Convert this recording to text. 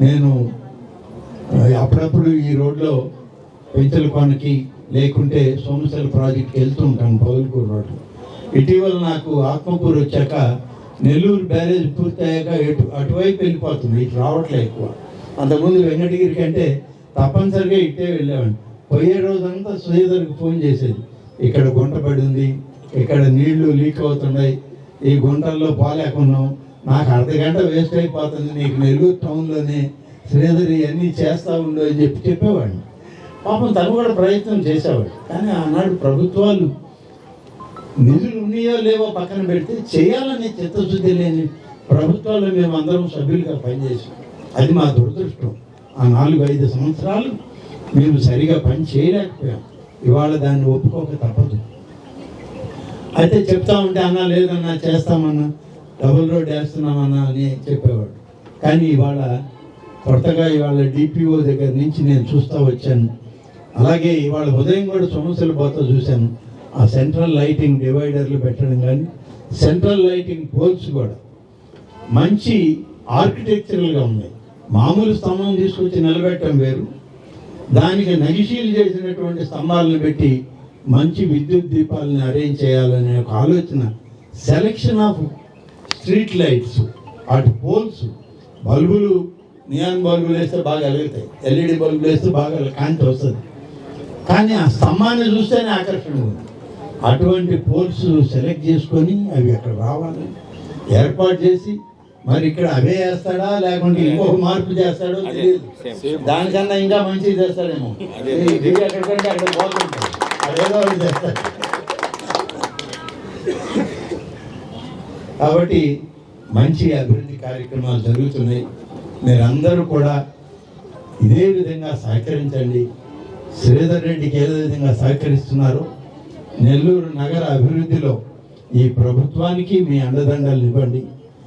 నేను అప్పుడప్పుడు ఈ రోడ్లో పెంచలకోనకి లేకుంటే సోమశల ప్రాజెక్ట్కి వెళ్తూ ఉంటాను పగులుకూరు రోడ్డు. ఇటీవల నాకు ఆత్మకూరు వచ్చాక నెల్లూరు బ్యారేజ్ పూర్తయ్యాక ఎటు అటువైపు వెళ్ళిపోతుంది ఇటు రావట్లే ఎక్కువ. అంతకుముందు వెంకటగిరి కంటే తప్పనిసరిగా ఇట్టే వెళ్ళేవాడిని. పోయే రోజంతా శ్రీధర్కి ఫోన్ చేసేది. ఇక్కడ గుంట పడింది ఇక్కడ నీళ్ళు లీక్ అవుతున్నాయి ఈ గుంటల్లో పాలేకున్నాం నాకు అర్ధ గంట వేస్ట్ అయిపోతుంది. నీకు నెల్లూరు టౌన్లోనే శ్రీధరి అన్నీ చేస్తా ఉండు అని చెప్పి చెప్పేవాడిని. పాపం తను కూడా ప్రయత్నం చేసేవాడు. కానీ ఆనాడు ప్రభుత్వాలు నిధులు ఉన్నాయో లేవో పక్కన పెడితే చేయాలనే చిత్తశుద్ధి లేని ప్రభుత్వాల్లో మేము అందరం సభ్యులుగా పనిచేసాం. అది మా దురదృష్టం. ఆ నాలుగు ఐదు సంవత్సరాలు మేము సరిగా పని చేయలేకపోయాం. ఇవాళ దాన్ని ఒప్పుకోక తప్పదు. అయితే చెప్తా ఉంటే అన్నా లేదన్నా చేస్తామన్నా డబుల్ రోడ్ వేస్తున్నామన్నా అని చెప్పేవాడు. కానీ ఇవాళ కొత్తగా ఇవాళ డిపిఓ దగ్గర నుంచి నేను చూస్తూ వచ్చాను. అలాగే ఇవాళ ఉదయం కూడా సమస్యలు పోతా చూశాను. ఆ సెంట్రల్ లైటింగ్ డివైడర్లు పెట్టడం కానీ సెంట్రల్ లైటింగ్ పోల్స్ కూడా మంచి ఆర్కిటెక్చరల్గా ఉన్నాయి. మామూలు స్తంభం తీసుకొచ్చి నిలబెట్టడం వేరు. దానికి నగిశీలు చేసినటువంటి స్తంభాలను పెట్టి మంచి విద్యుత్ దీపాలను అరేంజ్ చేయాలనే ఒక ఆలోచన సెలెక్షన్ ఆఫ్ స్ట్రీట్ లైట్స్ వాటి పోల్స్ బల్బులు నియాన్ బల్బులు వేస్తే బాగా వెలుగుతాయి. ఎల్ఈడి బల్బులు వేస్తే బాగా కాంతి వస్తుంది. కానీ ఆ స్తంభాన్ని చూస్తేనే ఆకర్షణ ఉంది. అటువంటి పోల్స్ సెలెక్ట్ చేసుకొని అవి అక్కడ రావాలి. ఏర్పాటు చేసి మరి ఇక్కడ అవే వేస్తాడా లేకుంటే ఇంకొక మార్పు చేస్తాడో తెలియదు. దానికన్నా ఇంకా మంచిది చేస్తాడేమో. ఇది ఎక్కడికంటే అక్కడ పోతుంటాడు. అదేదో చేస్తాడు. కాబట్టి మంచి అభివృద్ధి కార్యక్రమాలు జరుగుతున్నాయి. మీరందరూ కూడా ఇదే విధంగా సహకరించండి. శ్రీధర్ రెడ్డికి ఏ విధంగా సహకరిస్తున్నారో? నెల్లూరు నగర అభివృద్ధిలో ఈ ప్రభుత్వానికి మీ అండదండలు ఇవ్వండి.